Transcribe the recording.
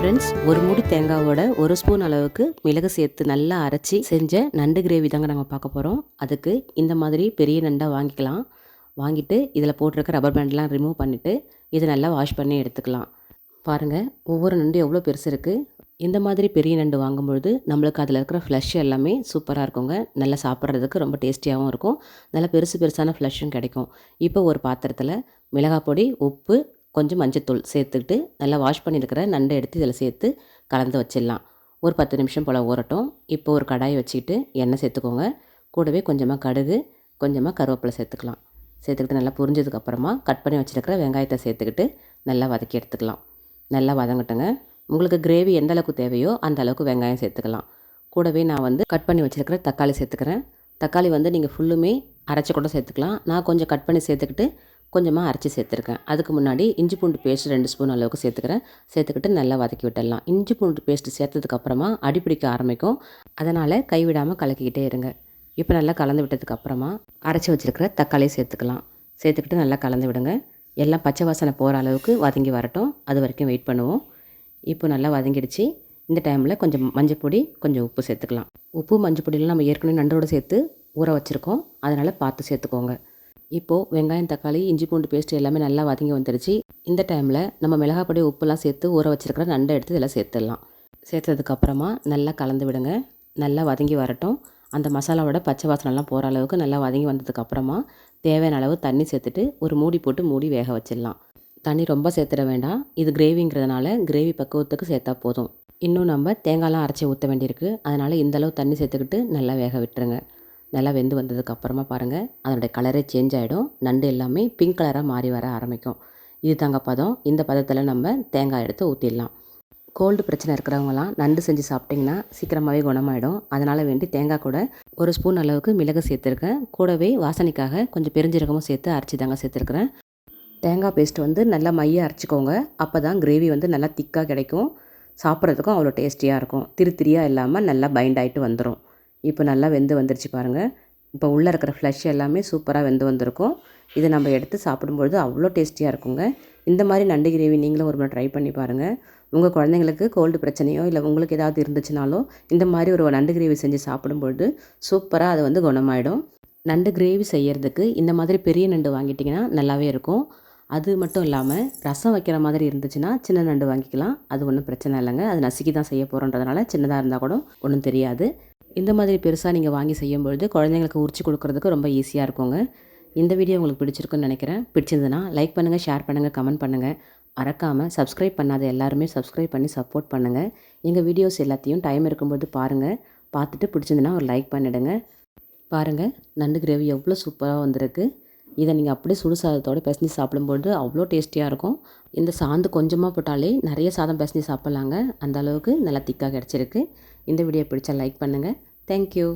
Friends ஒரு மூடி தேங்காவோட ஒரு ஸ்பூன் அளவுக்கு மிளகு சேர்த்து நல்லா அரைச்சி செஞ்ச நண்டு கிரேவி தாங்க நாங்கள் பார்க்க போகிறோம் அதுக்கு இந்த மாதிரி பெரிய நண்டாக வாங்கிக்கலாம். வாங்கிட்டு இதில் போட்டிருக்க ரப்பர் பேண்ட்லாம் ரிமூவ் பண்ணிவிட்டு இதை நல்லா வாஷ் பண்ணி எடுத்துக்கலாம். பாருங்கள் ஒவ்வொரு நண்டு எவ்வளோ பெருசு இருக்குது இந்த மாதிரி பெரிய நண்டு வாங்கும்பொழுது நம்மளுக்கு அதில் இருக்கிற ஃப்ளஷ் எல்லாமே சூப்பராக இருக்குங்க. நல்லா சாப்பிட்றதுக்கு ரொம்ப டேஸ்டியாகவும் இருக்கும். நல்லா பெருசு பெருசான ஃப்ளஷும் கிடைக்கும். இப்போ ஒரு பாத்திரத்தில் மிளகாய் பொடி உப்பு கொஞ்சம் மஞ்சத்தூள் சேர்த்துக்கிட்டு நல்லா வாஷ் பண்ணியிருக்கிற நண்டை எடுத்து இதில் சேர்த்து கலந்து வச்சிடலாம். ஒரு பத்து நிமிஷம் போல் ஊறட்டும். இப்போ ஒரு கடாயை வச்சுக்கிட்டு எண்ணெய் சேர்த்துக்கோங்க. கூடவே கொஞ்சமாக கடுகு கொஞ்சமாக கருவேப்பிலை சேர்த்துக்கலாம். சேர்த்துக்கிட்டு நல்லா புரிஞ்சதுக்கப்புறமா கட் பண்ணி வச்சுருக்கிற வெங்காயத்தை சேர்த்துக்கிட்டு நல்லா வதக்கி எடுத்துக்கலாம். நல்லா வதங்கட்டுங்க. உங்களுக்கு கிரேவி எந்த அளவுக்கு தேவையோ அந்த அளவுக்கு வெங்காயம் சேர்த்துக்கலாம். கூடவே நான் வந்து கட் பண்ணி வச்சுருக்கிற தக்காளி சேர்த்துக்கிறேன். தக்காளி வந்து நீங்கள் ஃபுல்லுமே அரைச்சி கூட சேர்த்துக்கலாம். நான் கொஞ்சம் கட் பண்ணி சேர்த்துக்கிட்டு கொஞ்சமாக அரைச்சி சேர்த்துருக்கேன். அதுக்கு முன்னாடி இஞ்சி பூண்டு பேஸ்ட் ரெண்டு ஸ்பூன் அளவுக்கு சேர்த்துக்கிறேன். சேர்த்துக்கிட்டு நல்லா வதக்கி விட்டுடலாம். இஞ்சி பூண்டு பேஸ்ட்டு சேர்த்ததுக்கப்புறமா அடிப்பிடிக்க ஆரம்பிக்கும். அதனால் கைவிடாமல் கலக்கிக்கிட்டே இருங்க. இப்போ நல்லா கலந்து விட்டதுக்கப்புறமா அரைச்சி வச்சுருக்கிற தக்காளியை சேர்த்துக்கலாம். சேர்த்துக்கிட்டு நல்லா கலந்து விடுங்க. எல்லாம் பச்சை வாசனை போகிற அளவுக்கு வதங்கி வரட்டும். அது வரைக்கும் வெயிட் பண்ணுவோம். இப்போ நல்லா வதங்கிடுச்சு. இந்த டைமில் கொஞ்சம் மஞ்சள் பொடி கொஞ்சம் உப்பு சேர்த்துக்கலாம். உப்பு மஞ்சள் பொடியெலாம் நம்ம ஏற்கனவே நண்டோடு சேர்த்து ஊற வச்சுருக்கோம். அதனால் பார்த்து சேர்த்துக்கோங்க. இப்போது வெங்காயம் தக்காளி இஞ்சி பூண்டு பேஸ்ட் எல்லாமே நல்லா வதங்கி வந்துடுச்சு இந்த டைமில் நம்ம மிளகாப்பொடி உப்புலாம் சேர்த்து ஊற வச்சுருக்கிற நண்டை எடுத்து இதில் சேர்த்துடலாம். சேர்த்ததுக்கப்புறமா நல்லா கலந்து விடுங்க. நல்லா வதங்கி வரட்டும். அந்த மசாலாவோட பச்சை வாசனைலாம் போகிற அளவுக்கு நல்லா வதங்கி வந்ததுக்கப்புறமா தேவையான அளவு தண்ணி சேர்த்துட்டு ஒரு மூடி போட்டு மூடி வேக வச்சிடலாம். தண்ணி ரொம்ப சேர்த்துட வேண்டாம். இது கிரேவிங்கிறதுனால கிரேவி பக்குவத்துக்கு சேர்த்தா போதும். இன்னும் நம்ம தேங்காய்லாம் அரைச்சி ஊற்ற வேண்டியிருக்கு. அதனால் இந்தளவு தண்ணி சேர்த்துக்கிட்டு நல்லா வேக விட்டுருங்க. நல்லா வெந்து வந்ததுக்கப்புறமா பாருங்கள் அதனுடைய கலரே சேஞ்ச் ஆகிடும் நண்டு எல்லாமே பிங்க் கலராக மாறி வர ஆரம்பிக்கும். இது தாங்க பதம். இந்த பதத்தில் நம்ம தேங்காய் எடுத்து ஊற்றிடலாம் கோல்டு பிரச்சனை இருக்கிறவங்களாம் நண்டு செஞ்சு சாப்பிட்டிங்கன்னா சீக்கிரமாகவே குணமாயிடும். அதனால் வேண்டி தேங்காய் கூட ஒரு ஸ்பூன் அளவுக்கு மிளகு சேர்த்துருக்கேன். கூடவே வாசனைக்காக கொஞ்சம் பெருஞ்சீரகமும் சேர்த்து அரைச்சி தாங்க சேர்த்துருக்குறேன். தேங்காய் பேஸ்ட் வந்து நல்லா மைய அரைச்சிக்கோங்க. அப்போ தான் கிரேவி வந்து நல்லா திக்காக கிடைக்கும். சாப்பிட்றதுக்கும் அவ்வளோ டேஸ்டியாக இருக்கும். திரு திரியாக இல்லாமல் நல்லா பைண்ட் ஆகிட்டு வந்துடும் இப்போ நல்லா வெந்து வந்துருச்சு பாருங்கள் இப்போ உள்ளே இருக்கிற ஃப்ளஷ் எல்லாமே சூப்பராக வெந்து வந்திருக்கும். இதை நம்ம எடுத்து சாப்பிடும்பொழுது அவ்வளோ டேஸ்டியாக இருக்குங்க. இந்த மாதிரி நண்டு கிரேவி நீங்களும் ஒரு முறை ட்ரை பண்ணி பாருங்கள் உங்கள் குழந்தைங்களுக்கு கோல்டு பிரச்சனையோ இல்லை உங்களுக்கு ஏதாவது இருந்துச்சுனாலோ இந்த மாதிரி ஒரு நண்டு கிரேவி செஞ்சு சாப்பிடும்பொழுது சூப்பராக அது வந்து குணமாயிடும். நண்டு கிரேவி செய்கிறதுக்கு இந்த மாதிரி பெரிய நண்டு வாங்கிட்டிங்கன்னா நல்லாவே இருக்கும். அது மட்டும் இல்லாமல் ரசம் வைக்கிற மாதிரி இருந்துச்சுன்னா சின்ன நண்டு வாங்கிக்கலாம். அது ஒன்றும் பிரச்சனை இல்லைங்க. அது நசுக்கி தான் செய்ய போகிறோன்றதுனால சின்னதாக இருந்தால் கூட ஒன்றும் தெரியாது. இந்த மாதிரி பெருசாக நீங்கள் வாங்கி செய்யும்பொழுது குழந்தைங்களுக்கு உரிச்சு கொடுக்குறதுக்கு ரொம்ப ஈஸியாக இருக்குங்க. இந்த வீடியோ உங்களுக்கு பிடிச்சிருக்குன்னு நினைக்கிறேன். பிடிச்சிருந்ததுன்னா லைக் பண்ணுங்கள் ஷேர் பண்ணுங்கள் கமெண்ட் பண்ணுங்கள் மறக்காமல் சப்ஸ்கிரைப் பண்ணாத எல்லாருமே சப்ஸ்கிரைப் பண்ணி சப்போர்ட் பண்ணுங்கள் எங்கள் வீடியோஸ் எல்லாத்தையும் டைம் இருக்கும்போது பாருங்கள் பார்த்துட்டு பிடிச்சிருந்துன்னா ஒரு லைக் பண்ணிவிடுங்க பாருங்கள் நண்டு கிரேவி எவ்வளோ சூப்பராக வந்திருக்கு. இதை நீங்கள் அப்படியே சுடு சாதத்தோடு பிசைஞ்சு சாப்பிடும்போது அவ்வளோ டேஸ்டியாக இருக்கும். இந்த சாந்து கொஞ்சமாக போட்டாலே நிறைய சாதம் பிசைஞ்சு சாப்பிட்லாங்க. அந்த அளவுக்கு நல்லா திக்காக கிடச்சிருக்கு. இந்த வீடியோ பிடிச்சா லைக் பண்ணுங்கள் தேங்க்யூ